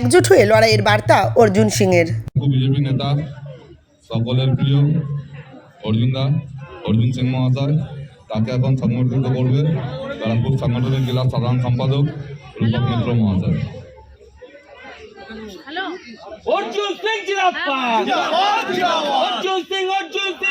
একজোট হয়ে লড়াইয়ের বার্তা অর্জুন সিংয়ের। বিজেপি নেতা সকলের প্রিয় অর্জুন দা অর্জুন সিং মহাশয় তাকে এখন সংগঠিত করবে ব্যারাকপুর সংগঠনের জেলা সাধারণ সম্পাদক রূপক মিত্র মহাশয়। অর্জুন সিং জিরাপ্পা অর্জুন সিং অর্জুন সিং।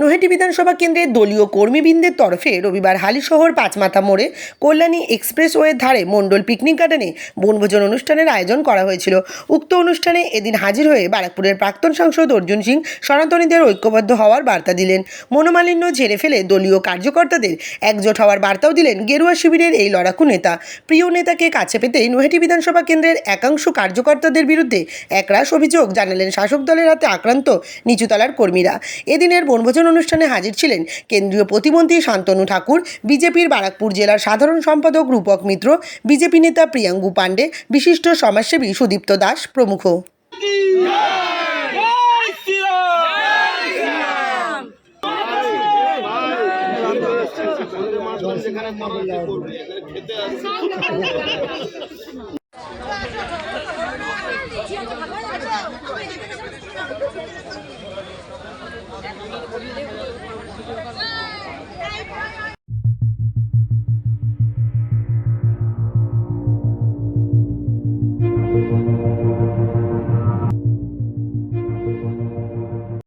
নৈহাটি বিধানসভা কেন্দ্রে দলীয় কর্মীবৃন্দের তরফে রবিবার হালিশহর পাঁচমাথা মোড়ে কল্যাণী এক্সপ্রেসওয়ের ধারে মণ্ডল পিকনিক গার্ডেনে বনভোজন অনুষ্ঠানের আয়োজন করা হয়েছিল। উক্ত অনুষ্ঠানে এদিন হাজির হয়ে বারাকপুরের প্রাক্তন সাংসদ অর্জুন সিং, সনাতনীদের ঐক্যবদ্ধ হওয়ার বার্তা দিলেন। মনোমালিন্য ঝেড়ে ফেলে দলীয় কার্যকর্তাদের একজোট হওয়ার বার্তাও দিলেন গেরুয়া শিবিরের এই লড়াকু নেতা। প্রিয় নেতাকে কাছে পেতেই নৈহাটি বিধানসভা কেন্দ্রের একাংশ কার্যকর্তাদের বিরুদ্ধে একরাশ অভিযোগ জানালেন শাসক দলের হাতে আক্রান্ত নিচুতলার কর্মীরা। এদিনের বনভোজন অনুষ্ঠানে হাজির ছিলেন কেন্দ্রীয় প্রতিমন্ত্রী শান্তনু ঠাকুর, বিজেপির বারাকপুর জেলার সাধারণ সম্পাদক রূপক মিত্র, বিজেপি নেতা প্রিয়াঙ্গু পাণ্ডে, বিশিষ্ট সমাজসেবী সুদীপ্ত দাস প্রমুখ। শ্রীরাম